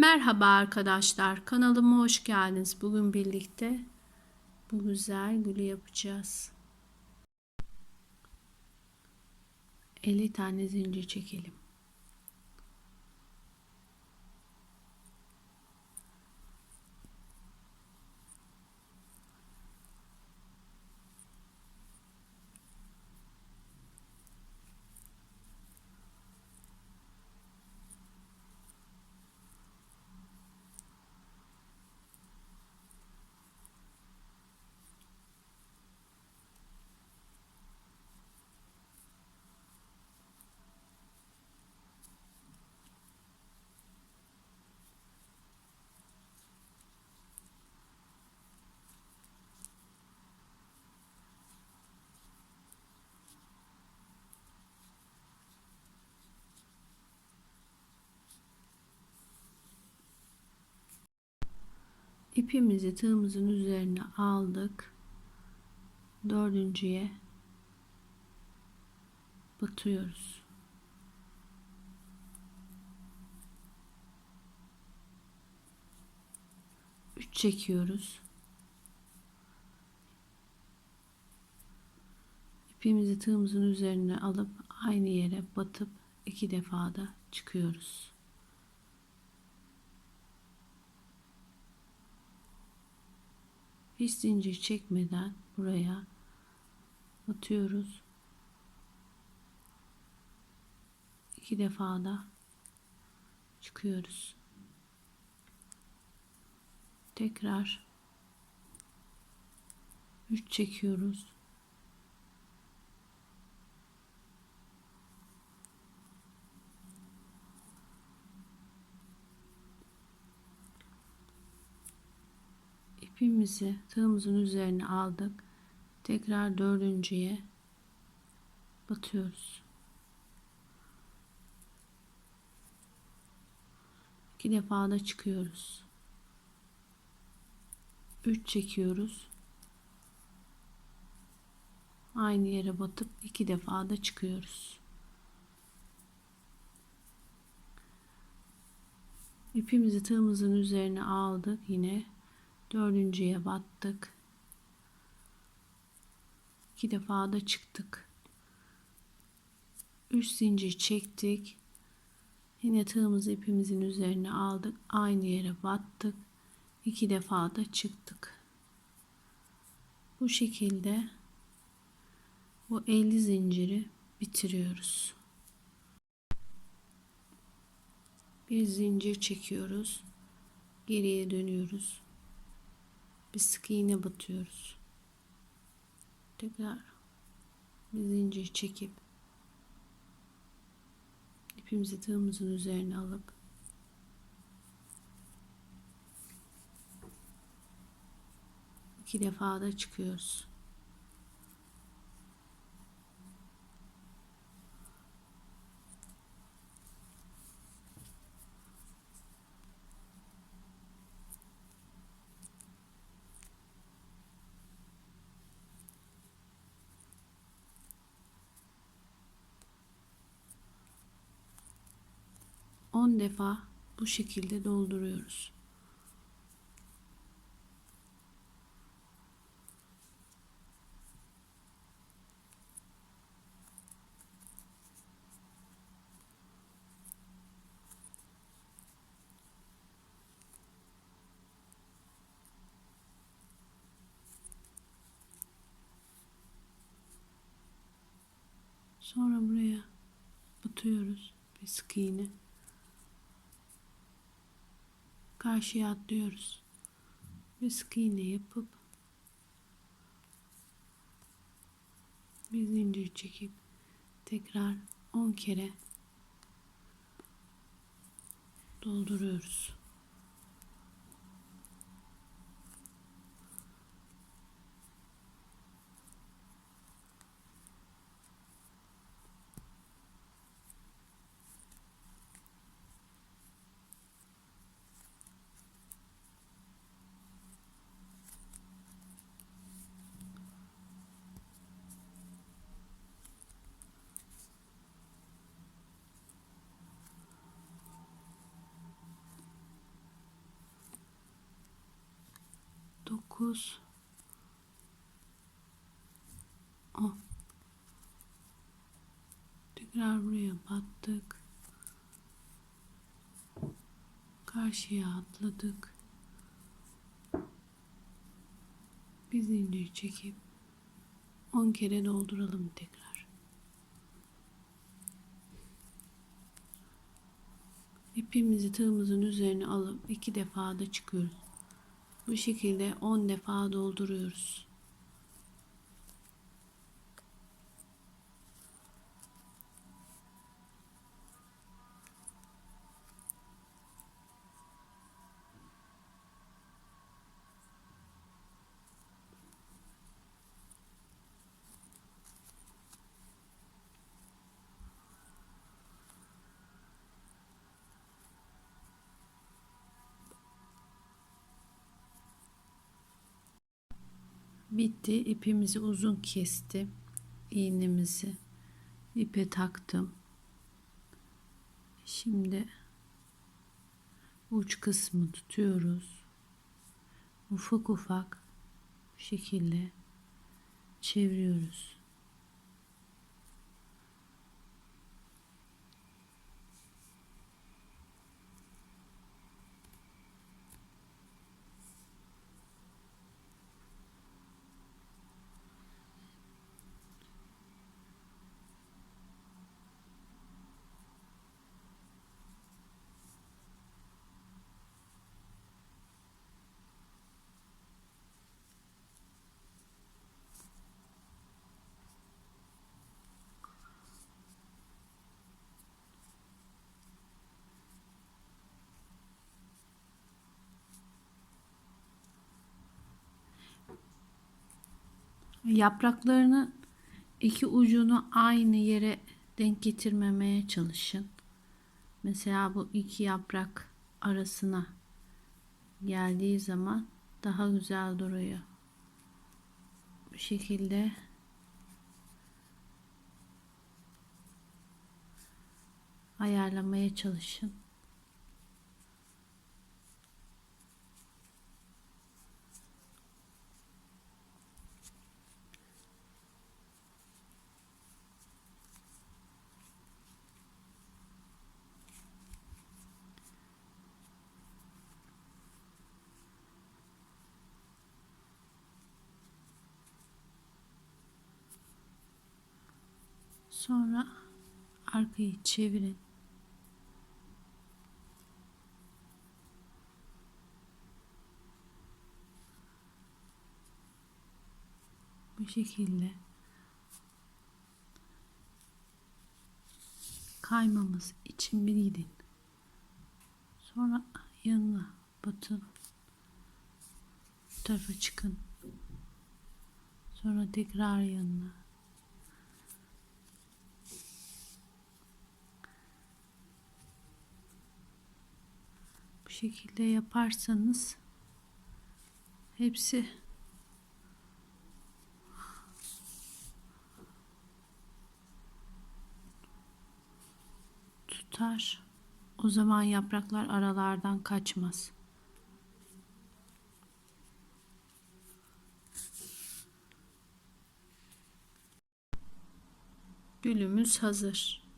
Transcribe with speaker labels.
Speaker 1: Merhaba arkadaşlar, kanalıma hoş geldiniz. Bugün birlikte bu güzel gülü yapacağız. 50 tane zincir çekelim. İpimizi tığımızın üzerine aldık. Dördüncüye batıyoruz. Üç çekiyoruz. İpimizi tığımızın üzerine alıp aynı yere batıp iki defa da çıkıyoruz. Hiç zincir çekmeden buraya atıyoruz. İki defa da çıkıyoruz. Tekrar 3 çekiyoruz. İpimizi tığımızın üzerine aldık. Tekrar dördüncüye batıyoruz. İki defa da çıkıyoruz. Üç çekiyoruz. Aynı yere batıp iki defa da çıkıyoruz. İpimizi tığımızın üzerine aldık yine dördüncüye battık. İki defa da çıktık. Üç zincir çektik. Yine tığımızı ipimizin üzerine aldık. Aynı yere battık. İki defa da çıktık. Bu şekilde bu 50 zinciri bitiriyoruz. Bir zincir çekiyoruz. Geriye dönüyoruz bir sık iğne batıyoruz. Tekrar bir zincir çekip ipimizi tığımızın üzerine alıp iki defa da çıkıyoruz. 10 defa bu şekilde dolduruyoruz. Sonra buraya batıyoruz bir sık iğne karşıya atlıyoruz. Bir sık iğne yapıp bir zincir çekip tekrar 10 kere dolduruyoruz. 9 10 Tekrar buraya battık. Karşıya atladık. Bir zincir çekip 10 kere dolduralım tekrar. İpimizi tığımızın üzerine alıp iki defa da çıkıyoruz. Bu şekilde 10 defa dolduruyoruz. Bitti. İpimizi uzun kestim. İğnemizi ipe taktım. Şimdi uç kısmı tutuyoruz. Ufak ufak bu şekilde çeviriyoruz. Yapraklarının iki ucunu aynı yere denk getirmemeye çalışın. Mesela bu iki yaprak arasına geldiği zaman daha güzel duruyor. Bu şekilde ayarlamaya çalışın. Sonra arkayı çevirin. Bu şekilde kaymamız için bir gidin. Sonra yanına batın. Bu tarafa çıkın. Sonra tekrar yanına. Şekilde yaparsanız hepsi tutar. O zaman yapraklar aralardan kaçmaz. Gülümüz hazır.